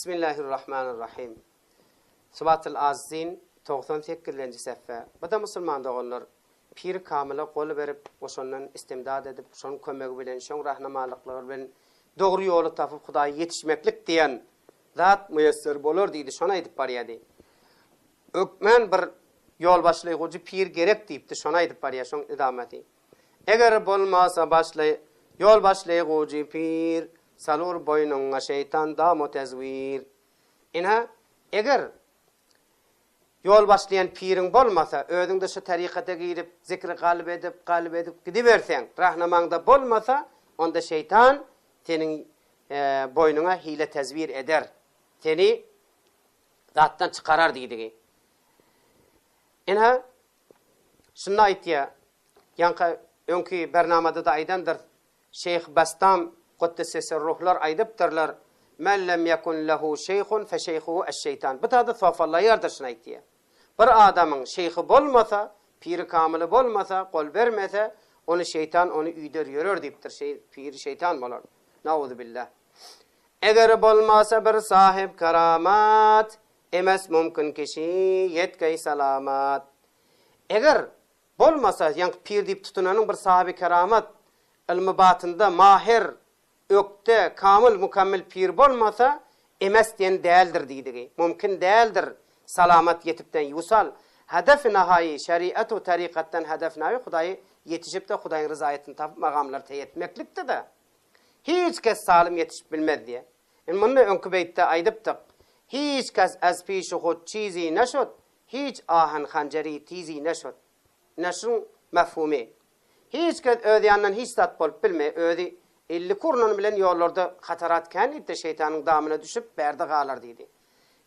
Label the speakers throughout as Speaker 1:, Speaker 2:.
Speaker 1: Bismillahirrahmanirrahim. Subatul Azizin 98-nji seffe. Bada musulman doganlar Pir Kamila gol berip, oşondan istimdad edip, şon kömegi bilen, şon rahnamalyklar bilen dogry ýoly tapyp Hudaýa ýetişmeklik diýen zat müyesser bolar diýdi, şona aýdyp barýady. Ökmen bir ýol başlaýgyjy pir gerek diýipdi, şona aýdyp barýar şon idamaty. Eger bolmasa başlay, ýol başlaýgyjy pir salur boynuňa şeytan da mutezwir. Ina eger yol başlayan pirin bolmasa, özüňde şu tarikata girip, zikri galip edip, galip edip gidiversen, rahnamanda bolmasa, onda şeytan senin e, boynuna hile tezvir eder. Seni zattan çıkarar diydi. Ina şunna aytiya, yanka önkü bernamada da aydandır, Şeyh Bastam Kuddesesi ruhlar aydıptırlar. Men lem yekun lehu şeyhun fe şeyhuhu eşşeytan. Bu tadı sofallah yardır aytiya. Bir adamın şeyhi bolmasa, piri kamili bolmasa, kol vermese, onu şeytan onu üyder yürür deyiptir. Şey, piri şeytan bolar. Nauzu billah. Eger bolmasa bir sahip karamat, emes mumkin kişi yetkay salamat. Eger bolmasa, yani pir deyip tutunanın bir sahibi karamat, ilmi batında mahir, ökte kamil mukammel pir bolmasa emes diyen değildir diydigi. Mümkün değildir salamat yetipten yusal. Hedef nahai şeriatu tarikattan hedef nahai Hudayı yetişip de Hudayın rızayetini tapıp magamlar teyetmeklikti de. Hiç kes salim yetişip bilmez diye. Yani bunu önkü beytte aydıptık. Hiç kes ez pişi hud çizi neşod. Hiç ahen hanceri tizi neşod. Neşun mefhumi. Hiç kes ödeyenden hiç tat bol bilme. Ödeyenden illi kurnan bilen yollarda hatarat kan itti şeytanın damına düşüp berde galar diýdi.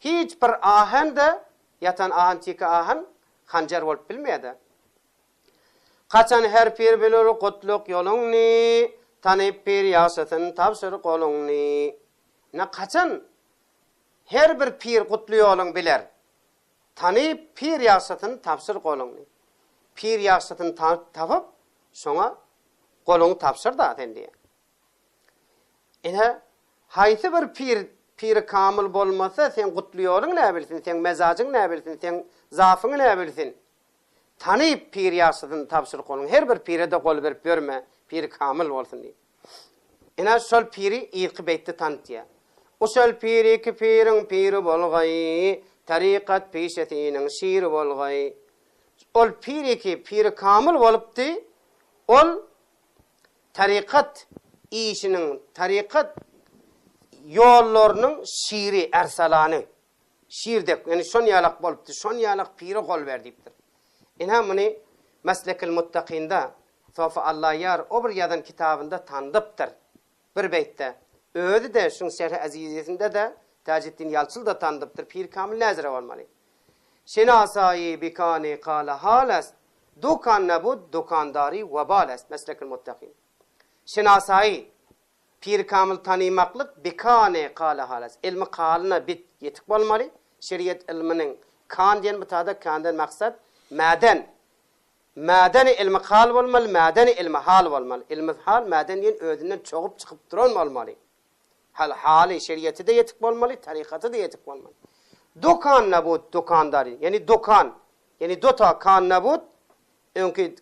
Speaker 1: hiç bir ahan da yatan ahan tika ahan hanjar bolup bilmeýärdi. Kaçan her pir bilir gutluk yoluňny, tanyp pir ýaşatyn tapşyr goluňny. Na kaçan her bir pir gutly ýoluň biler. Tanyp pir ýaşatyn tapşyr goluňny. Pir ýaşatyn tapyp şoňa goluň tapşyr da dendi. Ene haýsy bir pir piri kamil bolmasa sen gutluýalyň näme bilsin, sen mezajiň näme bilsin, sen zaafyň näme bilsin. Tanip pir ýaşydyň tapşyr golun her bir pire de gol berip görme, pir kamil bolsun diýip. Ene şol piri ýykyp etdi tantya. O şol piri ki piriň piri bolgaý, tariqat peşetiniň şiri bolgaý. Ol piri ki piri kamil bolupdy. Ol tariqat işinin, tarikat yollarının şiiri ersalanı. Şiirdek, yani şon yalak boluptu, şon yalak piri gol verdiptir. İnha muni meslekil muttaqinda, sofa Allah yar, o bir yadan kitabında tanıdıptır. Bir beytte. Öğüdü de, şun şerh aziziyetinde de, Taceddin Yalçıl da tanıdıptır. Pir kamil nezre olmalı. Şinasayı bikani kala halas, dukan nebud dukandari vebalas. Meslekil muttaqin. Şinasayı, pir kamil tanımaklık bikane kala halas. İlmi kalına bit yetik bolmaly. Şeriat ilminin kan diyen mutada kandan maksat maden. Maden ilmi kal bolmaly, maden ilmi hal bolmaly. Ilmi hal maden diyen ödünden çoğup çıkıp duran bolmaly. Hal hali şeriatı da yetik bolmaly, tarikatı da yetik bolmaly. Dokan nabut dokandari. Yani dokan. Yani dota kan nabut. Çünkü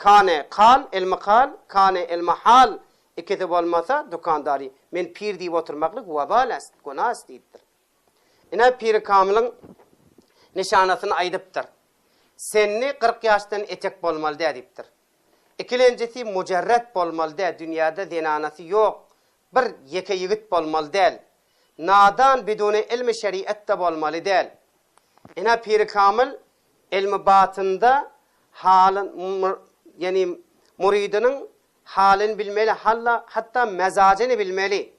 Speaker 1: Kane kal, el makal, kane el mahal e ikisi bolmasa dukandari. Men pir diýip oturmaklyk wabal ast, gunas diýipdir. Ina pir kamylyň nişanasyny aýdypdyr. Senni 40 ýaşdan etek bolmaly diýipdir. ikilenjisi mujarrat bolmaly diýip dünýäde zinanasy ýok. Bir ýeke ýigit bolmaly däl. Nadan biduni ilmi şeriatda bolmaly däl. Ina pir kamil ilmi batında halın yani muridinin halini bilmeli, halla, hatta mezacını bilmeli.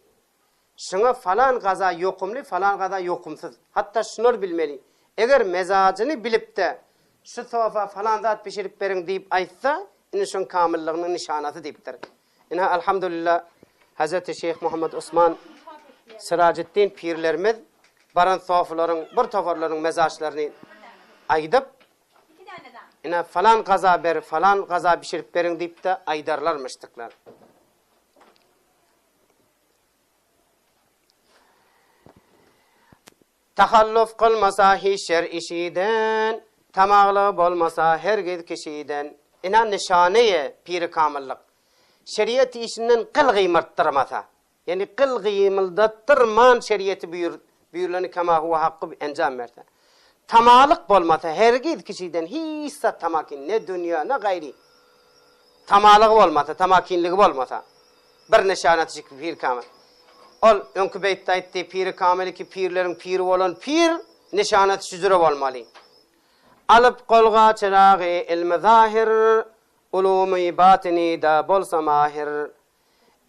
Speaker 1: Şuna falan gaza yokumlu, falan gaza yokumsuz. Hatta şunur bilmeli. Eğer mezacını bilip de şu sofa falan zat pişirip verin deyip aytsa, ini şun kamilliğinin nişanası deyiptir. İna elhamdülillah Hz. Şeyh Muhammed Osman Siraceddin pirlerimiz baran sofaların, bir tofarların mezaçlarını aydıp ina falan gaza ber, falan gaza pişirip berin deyip de aydarlarmıştıklar. Tahalluf kılmasa hiç şer işiden, tamağlı bolmasa hergiz kişiden. İnan nişaneye piri kamillik. Şeriat işinden kıl gıymarttırmasa. Yani kıl gıymaldattırman şeriatı buyur, buyurlanı kama huwa hakkı encam verse. tamalık bolmasa hergiz kişiden hissa tamakin ne dünya ne gayri. Tamalık bolmasa, tamakinligi bolmasa bir nişanat çıkıp pir kamil. Ol önkü beytte aytti piri kamili ki pirlerin piri olan pir nişanat şüzüre bolmalı. Alıp kolga çırağı ilmi zahir, ulumi batini da bolsa mahir.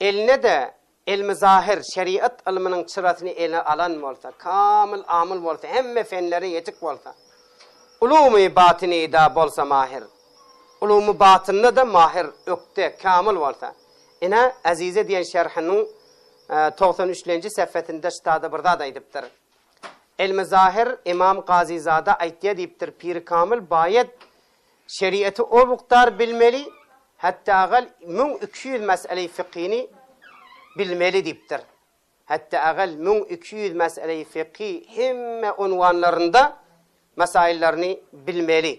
Speaker 1: Eline de ilmi zahir, şeriat ilminin çırasını eline alan olsa, kamil amil olsa, hemme fenleri yetik olsa. Ulumi batini da bolsa mahir. Ulumu batınına da mahir ökte, kamil olsa. Ina Azize diyen şerhinin 93-nji seffetinde ştada birda da edipdir. Elmi zahir İmam Gazizade aytdiye deyiptir. Pir kamil bayet şeriatı o muqtar bilmeli hatta gal mun 200 meseleyi fiqhini bilməlidirdir. Hətta əqəl 1200 məsələyi fiqhi himmə unvanlarında məsaillərini bilməli.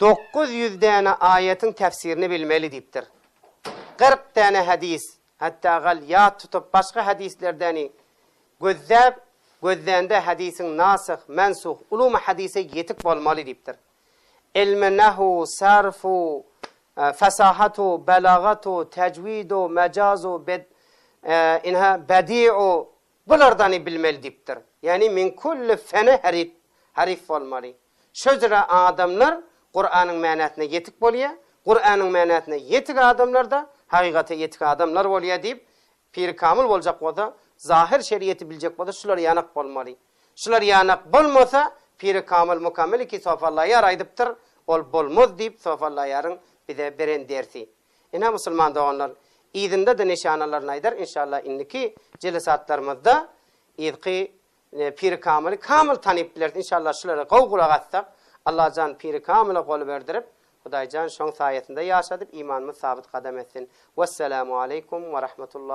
Speaker 1: 900 dənə ayətin təfsirini bilməlidirdir. 40 dənə hədis, hətta əqəl yad tutub başqa hədislərdəni gözləb, gözləndə hədisin nasıx, mənsuh, ulum hədisi yetik olmalıdirdir. İlmi nəhu, sərfu, فساحت و بلاغت و tecvid و mecaz و bed, e, inha bediu bulardan bulardani bilmeli diptir. Yani min kulli fene harif, harif olmalı. Sözüre adamlar Kur'an'ın mənatına yetik bolya, Kur'an'ın mənatına yetik adamlar da hakikate yetik adamlar bolya deyip Pir Kamil olacak o da zahir şeriyeti bilecek o da şular yanak bolmalı. Şular yanak bolmasa Pir Kamil mukammeli ki sofallayar aydıptır, ol bolmaz deyip sofallayarın bize beren dersi. Ena musulman doğanlar idinde de nişanalarını aydar inşallah inniki celisatlarımızda idki e, Pir Kamil'i kamil tanip bilir, inşallah şulara qawqura gatsak Allah can Pir Kamil'e qol berdirip Hudaýjan şoň saýetinde ýaşadyp imanymyz sabit gadam etsin. Wassalamu aleykum ve rahmetullahi.